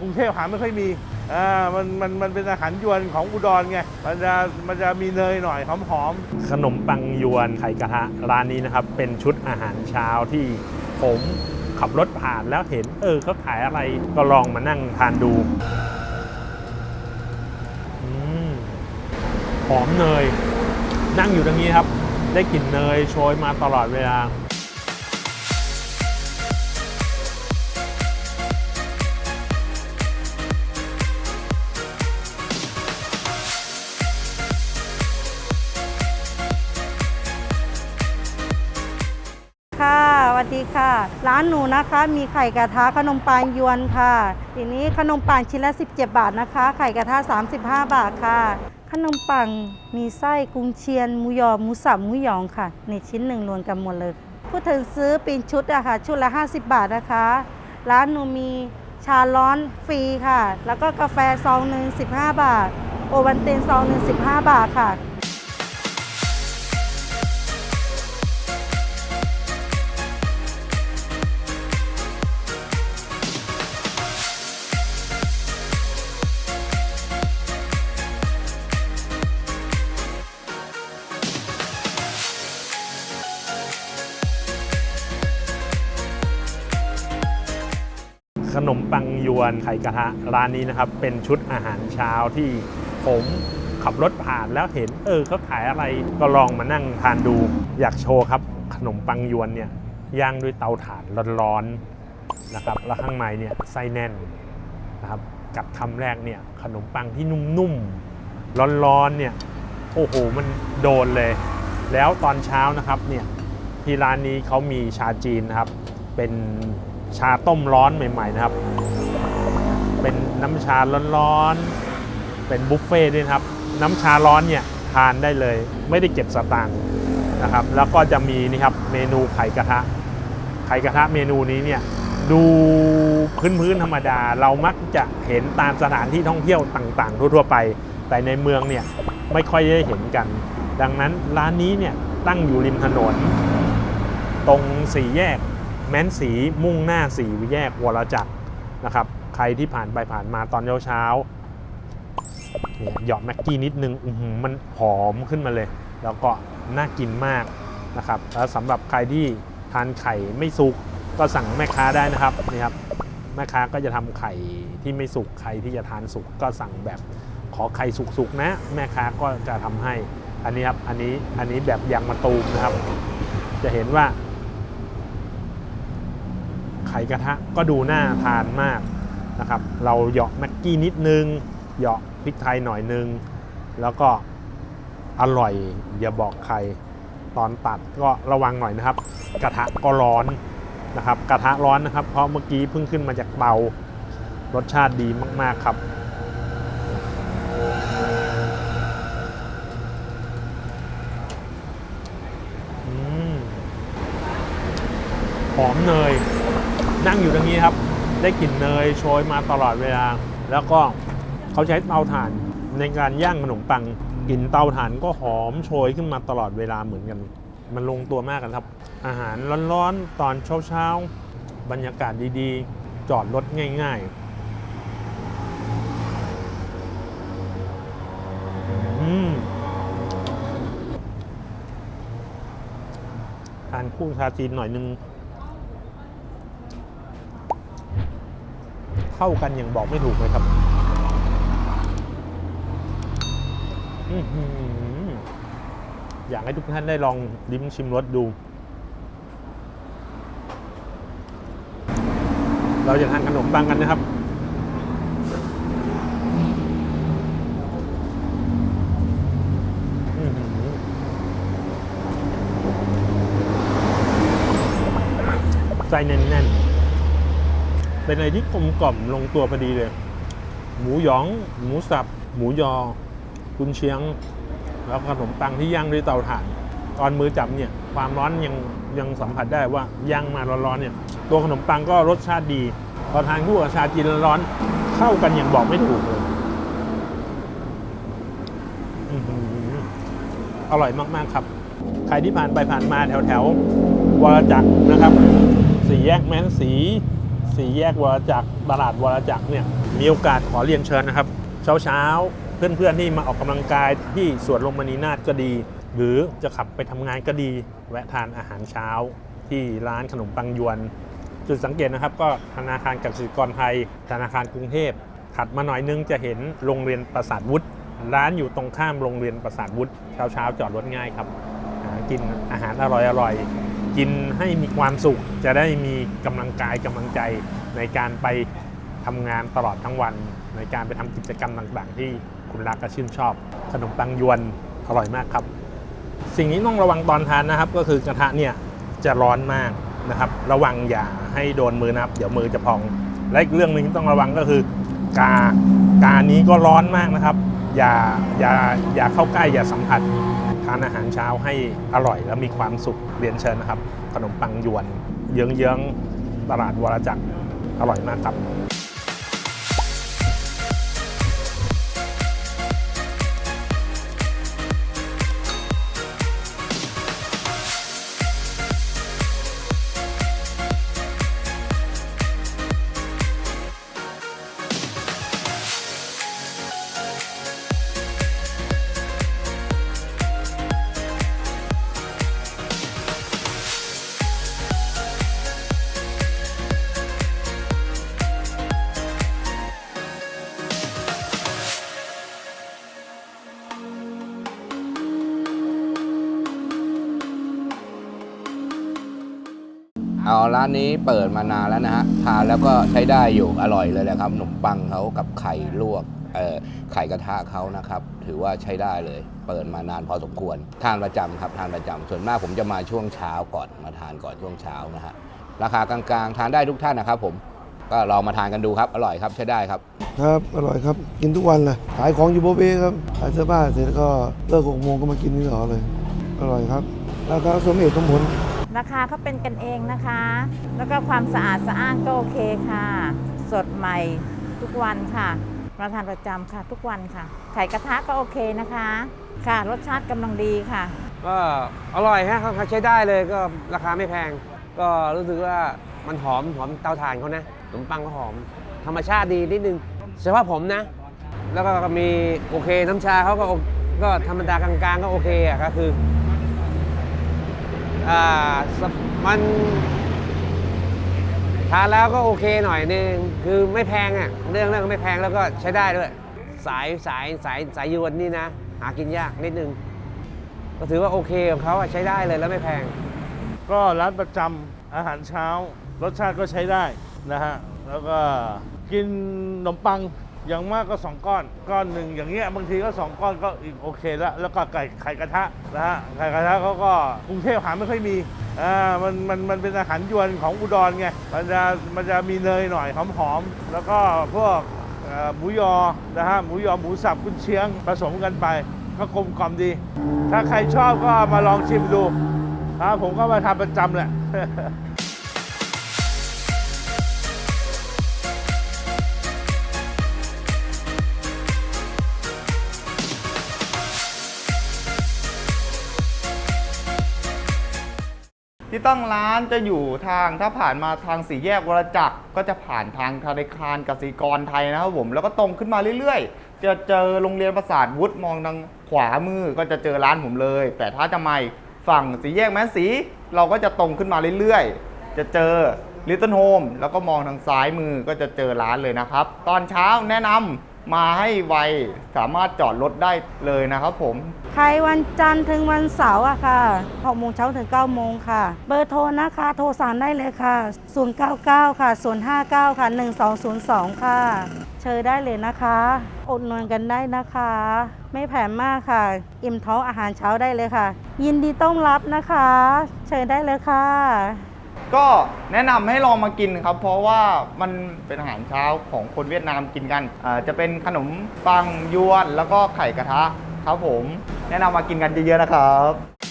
กรุงเทพหาไม่ค่อยมีอ่ามันมันมันเป็นอาหารยวนของอุดรไง มันจะมันจะมีเนยหน่อยหอมหอมขนมปังยวนไข่กระทะร้านนี้นะครับเป็นชุดอาหารเช้าที่ผมขับรถผ่านแล้วเห็น เออเขาขายอะไรก็ลองมานั่งทานดูอืมหอมเนย นั่งอยู่ตรงนี้ครับ ได้กลิ่นเนยโชยมาตลอดเวลา สวัสดีค่ะ ร้านหนูนะคะมีไข่กระทะขนมปังยวนค่ะทีนี้ขนมปังชิ้นละ 17 บาทนะคะ ไข่กระทะ 35 บาทค่ะ ขนมปังมีไส้กุ้งเชียนหมูยอหมูสับหมูหยองค่ะ ในชิ้นหนึ่งรวมกันหมดเลย พูดถึงซื้อเป็นชุดอะค่ะ ชุดละ 50 บาทนะคะ ร้านหนูมีชาร้อนฟรีค่ะ แล้วก็กาแฟซองหนึ่ง15 บาท โอวันตินซองหนึ่ง15 บาทค่ะ นมปังยวนไข่กระทะร้านนี้นะครับ เป็นชุดอาหารเช้าที่ผมขับรถผ่านแล้วเห็นเออเขาขายอะไรก็ลองมานั่งทานดู อยากโชว์ครับ ขนมปังยวนเนี่ยย่างด้วยเตาถ่านร้อนๆนะครับแล้วข้างในเนี่ยไส้แน่นนะครับกัดคำแรกเนี่ยขนมปังที่นุ่มๆร้อนๆเนี่ยโอ้โหมันโดนเลย แล้วตอนเช้านะครับเนี่ยที่ร้านนี้เขามีชาจีนนะครับเป็น ชาต้มร้อนใหม่ๆนะครับ เป็นน้ำชาร้อนๆ เป็นบุฟเฟ่ต์ด้วยครับ น้ำชาร้อนเนี่ยทานได้เลย ไม่ได้เก็บสตางค์นะครับ แล้วก็จะมีนี่ครับเมนูไข่กระทะ ไข่กระทะเมนูนี้เนี่ยดูพื้นๆธรรมดา เรามักจะเห็นตามสถานที่ท่องเที่ยวต่างๆ ทั่วๆไป แต่ในเมืองเนี่ยไม่ค่อยได้เห็นกัน ดังนั้นร้านนี้เนี่ยตั้งอยู่ริมถนน ตรงสี่แยก ม้นสีมุ่งหน้าสีแยกวรจักรนะครับใครที่ผ่านไปผ่านมาตอนเช้าเนี่ยหยอดแม็กกี้นิดนึงมันหอมขึ้นมาเลย แล้วก็น่ากินมากนะครับแล้วสำหรับใครที่ทานไข่ไม่สุกก็สั่งแม่ค้าได้นะครับนี่ครับแม่ค้าก็จะทำไข่ที่ไม่สุกใครที่จะทานสุกก็สั่งแบบขอไข่สุกๆนะ แม่ค้าก็จะทำให้อันนี้ครับอันนี้อันนี้แบบยางมะตูมนะครับ จะเห็นว่า ข่กระทะก็ดูน่าทานมากนะครับ เราเหยาะแม็กกี้นิดนึง เหยาะพริกไทยหน่อยนึง แล้วก็อร่อยอย่าบอกใครตอนตัดก็ระวังหน่อยนะครับ กระทะก็ร้อนนะครับ กระทะร้อนนะครับ เพราะเมื่อกี้เพิ่งขึ้นมาจากเตารสชาติดีมาก ๆ ครับ หอมเนย นั่งอยู่ตรงนี้ครับ ได้กลิ่นเนยโชยมาตลอดเวลา แล้วก็เขาใช้เตาถ่านในการย่างขนมปังกลิ่นเตาถ่านก็หอมโชยขึ้นมาตลอดเวลาเหมือนกัน มันลงตัวมากกันครับ อาหารร้อนๆ ตอนเช้าๆ บรรยากาศดีๆ จอดรถง่ายๆอืมทานคู่ชาจีนหน่อยนึง เข้ากันอย่างบอกไม่ถูกเลยครับอยากให้ทุกท่านได้ลองลิ้มชิมรสดู เราจะทานขนมปังกันนะครับอื้อหือไส้แน่นๆ เป็นอะไรที่กลมกล่อมลงตัวพอดีเลย หมูหยอง หมูสับ หมูยอ กุนเชียง แล้วขนมปังที่ย่างด้วยเตาถ่าน ตอนมือจับเนี่ย ความร้อนยังยังสัมผัสได้ว่าย่างมาร้อนๆเนี่ย ตัวขนมปังก็รสชาติดี พอทานคู่กับชาจีนร้อนเข้ากันอย่างบอกไม่ถูกเลยอร่อยมากๆครับ ใครที่ผ่านไปผ่านมาแถวแถวๆวรจักรนะครับ สี่แยกแม้นสี สี่แยกวรจักรตลาดวรจักรเนี่ยมีโอกาสขอเรียนเชิญนะครับ เช้าเช้าเพื่อนๆที่มาออกกำลังกายที่สวนลมมณีนาฏก็ดี หรือจะขับไปทำงานก็ดี แวะทานอาหารเช้า ที่ร้านขนมปังยวน จุดสังเกตนะครับ ก็ธนาคารกสิกรไทย ธนาคารกรุงเทพถัดมาหน่อยนึงจะเห็นโรงเรียนประสาทวุฒิร้านอยู่ตรงข้ามโรงเรียนประสาทวุฒิเช้าเช้าจอดรถง่ายครับ กินอาหารอร่อยๆ กินให้มีความสุข จะได้มีกำลังกายกำลังใจในการไปทำงานตลอดทั้งวัน ในการไปทำกิจกรรมต่างๆ ที่คุณรักและชื่นชอบ ขนมปังยวนอร่อยมากครับ สิ่งนี้ต้องระวังตอนทานนะครับ ก็คือกระทะเนี่ยจะร้อนมากนะครับ ระวังอย่าให้โดนมือนะครับ เดี๋ยวมือจะพอง และอีกเรื่องหนึ่งที่ต้องระวังก็คือกากานี้ก็ร้อนมากนะครับ อย่าอย่าอย่าเข้าใกล้อย่าสัมผัสานอาหารเช้าให้อร่อยและมีความสุขเรียนเชิญนะครับ ขนมปังยวน เยื้องๆตลาดวรจักรอร่อยมากครับ อาร้านนี้เปิดมานานแล้วนะฮะทานแล้วก็ใช้ได้อยู่อร่อยเลยแหละครับขนมปังเขากับไข่ลวกเอ่อไข่กระทะเขานะครับ ถือว่าใช้ได้เลย เปิดมานานพอสมควร ทานประจำครับทานประจำส่วนมากผมจะมาช่วงเช้าก่อนมาทานก่อนช่วงเช้านะฮะราคากลางๆ ทานได้ทุกท่านนะครับ ผมก็ลองมาทานกันดูครับ อร่อยครับใช้ได้ครับ ครับ อร่อยครับ กินทุกวันเลยขายของอยู่โบเบ้ครับ ขายเสื้อผ้าเสร็จแล้วก็เลิกหกโมงก็มากินนี่ต่อเลย อร่อยครับ ราคาสมเหตุสมผล ราคาเขาเป็นกันเองนะคะ แล้วก็ความสะอาดสะอ้านก็โอเคค่ะ สดใหม่ทุกวันค่ะมาทานประจำค่ะ ทุกวันค่ะ ไข่กระทะก็โอเคนะคะ ค่ะ รสชาติกำลังดีค่ะ ก็อร่อยฮะเขาใช้ได้เลยก็ราคาไม่แพง ก็รู้สึกว่ามันหอมหอมเตาถ่านเขานะขนมปังก็หอม ธรรมชาติดีนิดนึงเฉพาะผมนะ แล้วก็มีโอเคน้ำชาเขาก็ก็ธรรมดากลางๆ ก็โอเคอะก็คือ มันทานแล้วก็โอเคหน่อยนึงคือไม่แพงอะเรื่องเรื่องไม่แพงแล้วก็ใช้ได้ด้วย สายสายสายสายยวนนี่นะ หากินยากนิดนึง ก็ถือว่าโอเคของเขาใช้ได้เลยแล้วไม่แพง ก็ร้านประจำอาหารเช้า รสชาติก็ใช้ได้นะฮะ แล้วก็กินขนมปัง อย่างมากก็สองก้อน ก้อนหนึ่งอย่างเงี้ยบางทีก็สองก้อนก็อีกโอเคแล้วแล้วก็ไก่ไข่กระทะนะฮะไข่กระทะเขาก็กรุงเทพหาไม่ค่อยมีอ่ามันมันมันเป็นอาหารยวนของอุดรไงมันจะมันจะมีเนยหน่อยหอมๆแล้วก็พวกหมูยอนะฮะหมูยอหมูสับกุนเชียงผสมกันไปก็กลมกล่อมดี ถ้าใครชอบก็มาลองชิมดูครับผมก็มาทำประจำแหละ ที่ตั้งร้านจะอยู่ทางถ้าผ่านมาทางสี่แยกวรจักรก็จะผ่านทางธนาคารกสิกรไทยนะครับผมแล้วก็ตรงขึ้นมาเรื่อยๆ จะเจอโรงเรียนประสาทวุฒิมองทางขวามือก็จะเจอร้านผมเลย แต่ถ้าจะมาฝั่งสี่แยกแม้สีเราก็จะตรงขึ้นมาเรื่อยๆ จะเจอลิตเติ้ลโฮมแล้วก็มองทางซ้ายมือก็จะเจอร้านเลยนะครับ ตอนเช้าแนะนำ มาให้ไวสามารถจอดรถได้เลยนะครับผม ใครวันจันทร์ถึงวันเสาร์อะค่ะ6โมงเช้าถึง9โมงค่ะ เบอร์โทรนะคะ โทรสั่งได้เลยค่ะ 099 ค่ะ 059 ค่ะ 1202 ค่ะ เชิญได้เลยนะคะอดนวนกันได้นะคะ ไม่แผ่มากค่ะ อิ่มท้องอาหารเช้าได้เลยค่ะ ยินดีต้อนรับนะคะ เชิญได้เลยค่ะ ก็แนะนำให้ลองมากินครับ เพราะว่ามันเป็นอาหารเช้าของคนเวียดนามกินกันอ่าจะเป็นขนมปังยวน แล้วก็ไข่กระทะครับผม แนะนำมากินกันเยอะๆนะครับ